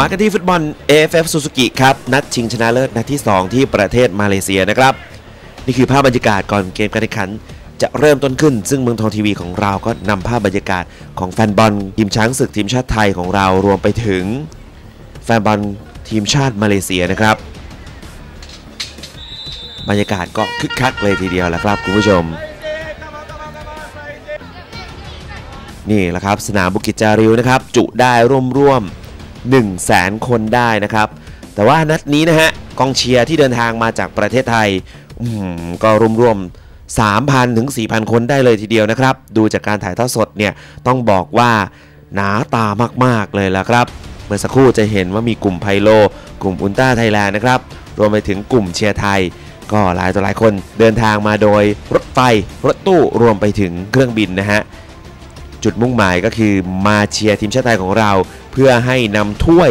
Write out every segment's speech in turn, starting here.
มากันที่ฟุตบอล AFF Suzuki ครับ นัดชิงชนะเลิศนัดที่ 2 ที่ประเทศมาเลเซียนะครับ นี่คือภาพบรรยากาศก่อนเกมการแข่งขัน จะเริ่มต้นขึ้น ซึ่งเมืองทองทีวีของเราก็นำภาพบรรยากาศของแฟนบอลทีมช้างศึกทีมชาติไทยของเรารวมไปถึง แฟนบอลทีมชาติมาเลเซียนะครับ บรรยากาศก็คึกคักเลยทีเดียวแหละครับคุณผู้ชมนี่แหละครับสนามบุกิจจาริวนะครับ จุได้ร่วมๆ 1 0 0 0 0แสนคนได้นะครับ แต่ว่านัดนี้นะฮะกองเชียร์ที่เดินทางมาจากประเทศไทยอืมก็รวมๆ3,000 ถึง 4,000 คนได้เลยทีเดียวนะครับ ดูจากการถ่ายทอดสดเนี่ย ต้องบอกว่าหนาตามาก ๆ เลยละครับ เมื่อสักครู่จะเห็นว่ามีกลุ่มไพโล กลุ่มอุลตร้าไทยแลนด์นะครับ รวมไปถึงกลุ่มเชียร์ไทย ก็หลายต่อหลายคนเดินทางมาโดยรถไฟ รถตู้รวมไปถึงเครื่องบินนะฮะ จุดมุ่งหมายก็คือมาเชียร์ทีมชาติไทยของเรา พื่อให้นำถ้วย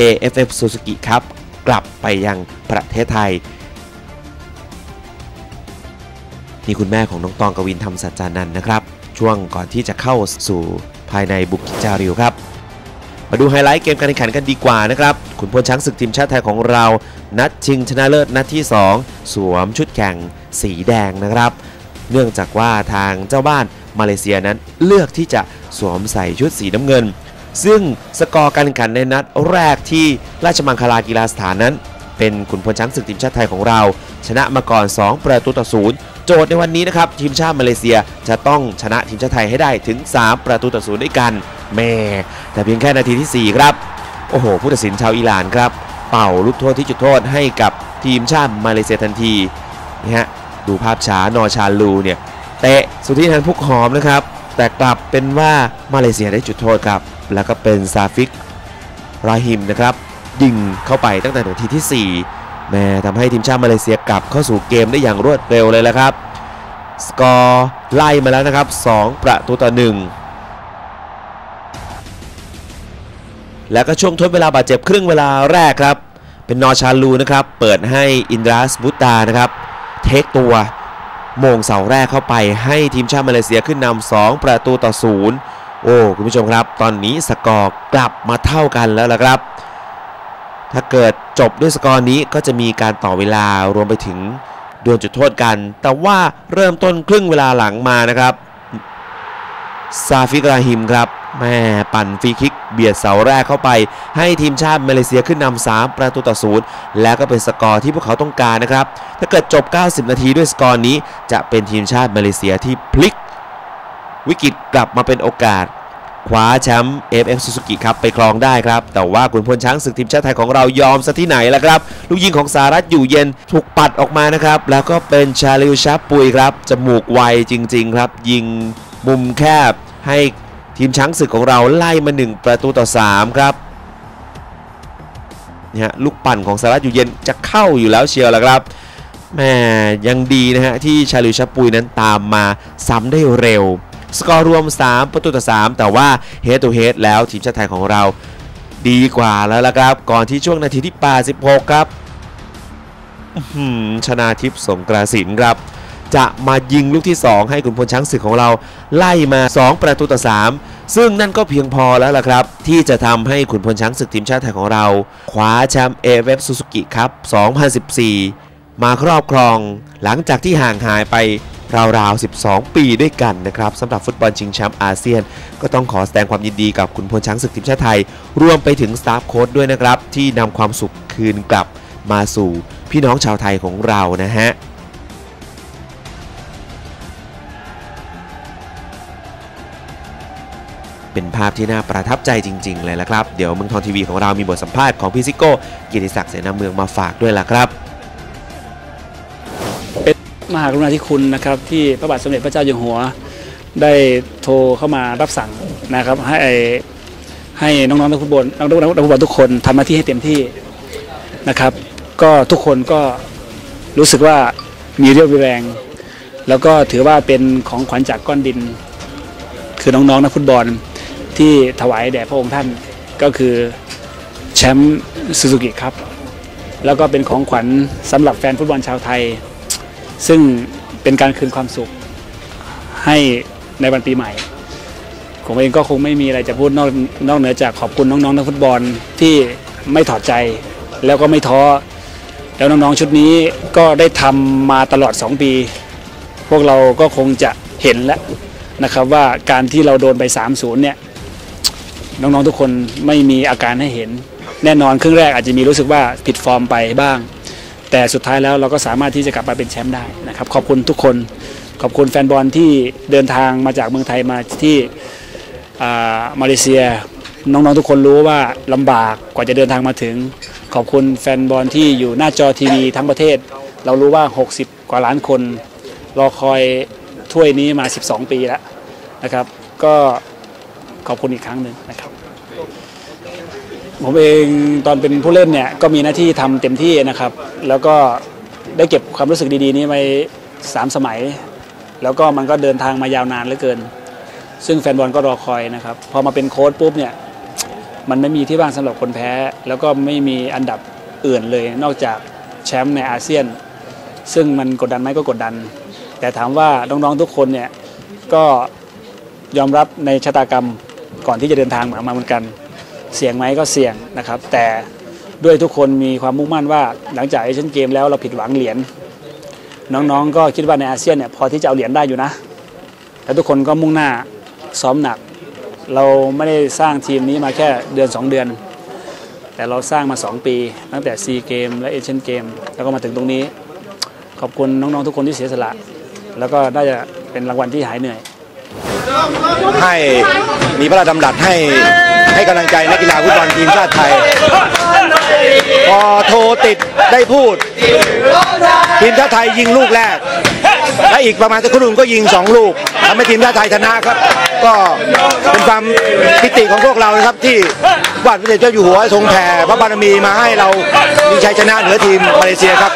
AFF Suzuki ครับ กลับไปยังประเทศไทย นี่คุณแม่ของน้องตองกวินทำสัจจานันท์นะครับ ช่วงก่อนที่จะเข้าสู่ภายในบุกิจาริวครับ มาดูไฮไลท์เกมการแข่งขันกันดีกว่านะครับ ขุนพลช้างศึกทีมชาติไทยของเรา นัดชิงชนะเลิศนัดที่ 2 สวมชุดแข่งสีแดงนะครับ เนื่องจากว่าทางเจ้าบ้านมาเลเซียนั้นเลือกที่จะสวมใส่ชุดสีน้ำเงิน ซึ่งสกอร์การแข่งขันในนัดแรกที่ราชมังคลากีฬาสถานนั้น เป็นขุนพลช้างศึกทีมชาติไทยของเรา ชนะมาก่อน 2 ประตูต่อศูนย์โจทย์ในวันนี้นะครับทีมชาติมาเลเซียจะต้องชนะทีมชาติไทยให้ได้ถึง 3 ประตูต่อศูนย์ด้วยกันแม่แต่เพียงแค่นาทีที่ 4 ครับ โอ้โห ผู้ตัดสินชาวอิหร่านครับ เป่าลูกโทษที่จุดโทษให้กับทีมชาติมาเลเซียทันทีนี่ฮะดูภาพช้านอชาลูเนี่ยเตะสุธินันพุกหอมนะครับ แต่กลับเป็นว่ามาเลเซียได้จุดโทษครับ แล้วก็เป็นซาฟิกราฮิมนะครับยิงเข้าไปตั้งแต่นาทีที่ 4 แม่ทำให้ทีมชาติมาเลเซียกลับเข้าสู่เกมได้อย่างรวดเร็วเลยแหละครับ สกอร์ไล่มาแล้วนะครับ 2 ประตูต่อ 1 แล้วก็ช่วงทดเวลาบาดเจ็บครึ่งเวลาแรกครับ เป็นนอชาลูนะครับ เปิดให้อินดราสบุตานะครับ เทคตัวโมงเสาแรกเข้าไปให้ทีมชาติมาเลเซียขึ้นนำ2ประตูต่อศูนย์ โอ้คุณผู้ชมครับ ตอนนี้สกอร์กลับมาเท่ากันแล้วละครับ ถ้าเกิดจบด้วยสกอร์นี้ก็จะมีการต่อเวลารวมไปถึงดวลจุดโทษกัน แต่ว่าเริ่มต้นครึ่งเวลาหลังมานะครับซาฟิกราฮิมครับแม่ปั่นฟรีคิกเบียดเสาแรกเข้าไป ให้ทีมชาติมาเลเซียขึ้นนำ3ประตูต่อศูนย์แล้วก็เป็นสกอร์ที่พวกเขาต้องการนะครับ ถ้าเกิดจบ 90 นาทีด้วยสกอร์นี้ จะเป็นทีมชาติมาเลเซียที่พลิก วิกฤตกลับมาเป็นโอกาสคว้าแชมป์ AFF Suzuki ครับไปครองได้ครับ แต่ว่าขุนพลช้างศึกทีมชาติไทยของเรายอมซะที่ไหนล่ะครับ ลูกยิงของสารัตอยู่เย็นถูกปัดออกมานะครับ แล้วก็เป็นชาลิวชาปุยครับ จมูกไวจริง ๆ ครับ ยิงมุมแคบให้ทีมช้างศึกของเราไล่มา 1 ประตูต่อ 3 ครับนี่ฮะลูกปั่นของสารัตอยู่เย็นจะเข้าอยู่แล้วเชียวล่ะครับแหม่ยังดีนะฮะที่ชาลิวชาปุยนั้นตามมาซ้ำได้เร็ว สกอร์รวม 3 ประตูต่อ 3 แต่ว่าเฮด t ูเฮดแล้วทีมชาติไทยของเราดีกว่าแล้วละครับ ก่อนที่ช่วงนาทีที่ 86 ครับอื้อหือชนาทิพย์สงกราสินครับ จะมายิงลูกที่ 2 ให้ขุนพลช้างศึกของเรา ไล่มา 2 ประตูต่อ 3 ซึ่งนั่นก็เพียงพอแล้วล่ะครับ ที่จะทำให้ขุนพลช้างศึกทีมชาติไทยของเรา คว้าแชมป์เอเวฟซูซูกิครับ 2014 มาครอบครองหลังจากที่ห่างหายไป ราวๆ 12 ปีด้วยกันนะครับสำหรับฟุตบอลชิงแชมป์อาเซียน ก็ต้องขอแสดงความยินดีกับคุณพลช้างศึกทีมชาติไทย รวมไปถึงสตาฟโค้ดด้วยนะครับ ที่นำความสุขคืนกลับมาสู่พี่น้องชาวไทยของเรานะฮะเป็นภาพที่น่าประทับใจจริง ๆ เลยละครับ เดี๋ยวเมืองทองทีวีของเรามีบทสัมภาษณ์ของพี่ซิโก้กิติศักดิ์เสนาเมืองมาฝากด้วยล่ะครับ มหากรุณาธิคุณนะครับที่พระบาทสมเด็จพระเจ้าอยู่หัว ได้โทรเข้ามารับสั่งนะครับ ให้ให้น้องๆนักฟุตบอลน้องๆนักฟุตบอลทุกคนทำหน้าที่ให้เต็มที่นะครับ ก็ทุกคนก็รู้สึกว่ามีเรี่ยวมีแรง แล้วก็ถือว่าเป็นของขวัญจากก้อนดิน คือน้องๆนักฟุตบอลที่ถวายแด่พระองค์ท่านก็คือแชมป์ซูซูกิครับแล้วก็เป็นของขวัญสำหรับแฟนฟุตบอลชาวไทย ซึ่งเป็นการคืนความสุขให้ในวันปีใหม่ ผมเองก็คงไม่มีอะไรจะพูดนอกนอกเหนือจากขอบคุณน้องๆนักฟุตบอลที่ไม่ถอดใจแล้วก็ไม่ท้อแล้วน้องๆชุดนี้ก็ได้ทำมาตลอด 2 ปี พวกเราก็คงจะเห็นแล้วนะครับว่าการที่เราโดนไป 3-0 เนี่ยน้องๆทุกคนไม่มีอาการให้เห็น แน่นอนครึ่งแรกอาจจะมีรู้สึกว่าผิดฟอร์มไปบ้าง แต่สุดท้ายแล้วเราก็สามารถที่จะกลับมาเป็นแชมป์ได้นะครับ ขอบคุณทุกคน ขอบคุณแฟนบอลที่เดินทางมาจากเมืองไทยมาที่ามาเลเซียน้องๆทุกคนรู้ว่าลำบากกว่าจะเดินทางมาถึง ขอบคุณแฟนบอลที่อยู่หน้าจอทีวีทั้งประเทศ เรารู้ว่า 60 กว่าล้านคนรอคอยถ้วยนี้มา 12 ปีแล้วนะครับ ก็ขอบคุณอีกครั้งหนึ่งนะครับ ผมเองตอนเป็นผู้เล่นเนี่ยก็มีหน้าที่ทำเต็มที่นะครับ แล้วก็ได้เก็บความรู้สึกดีๆ นี้ไปสามสมัย แล้วก็มันก็เดินทางมายาวนานเหลือเกิน ซึ่งแฟนบอลก็รอคอยนะครับพอมาเป็นโค้ชปุ๊บเนี่ยมันไม่มีที่ว่างสำหรับคนแพ้ แล้วก็ไม่มีอันดับอื่นเลย นอกจากแชมป์ในอาเซียน ซึ่งมันกดดันไหมก็กดดัน แต่ถามว่าน้องๆทุกคนเนี่ยก็ยอมรับในชะตากรรมก่อนที่จะเดินทางมาเหมือนกัน เสี่ยงไหมก็เสี่ยงนะครับ แต่ด้วยทุกคนมีความมุ่งมั่นว่าหลังจากเอเชียนเกมแล้วเราผิดหวังเหรียญน้องๆ ก็คิดว่าในอาเซียนเนี่ยพอที่จะเอาเหรียญได้อยู่นะ แล้วทุกคนก็มุ่งหน้าซ้อมหนัก เราไม่ได้สร้างทีมนี้มาแค่เดือน 2 เดือน แต่เราสร้างมา 2 ปี ตั้งแต่ซีเกมและเอเชียนเกมแล้วก็มาถึงตรงนี้ ขอบคุณน้องๆทุกคนที่เสียสละ แล้วก็น่าจะเป็นรางวัลที่หายเหนื่อย ให้มีพระราชดำรัสให้ให้กำลังใจนักกีฬาฟุตบอลทีมชาติไทย พอโทรติดได้พูด ทีมชาติไทยยิงลูกแรก และอีกประมาณสักครู่หนึ่งก็ยิงสองลูกทำให้ทีมชาติไทยชนะครับ ก็เป็นความพิติของพวกเรานะครับที่วาดพระเดชเจ้าอยู่หัวทรงแผ่พระบารมีมาให้เรามีชัยชนะเหนือทีมมาเลเซียครับ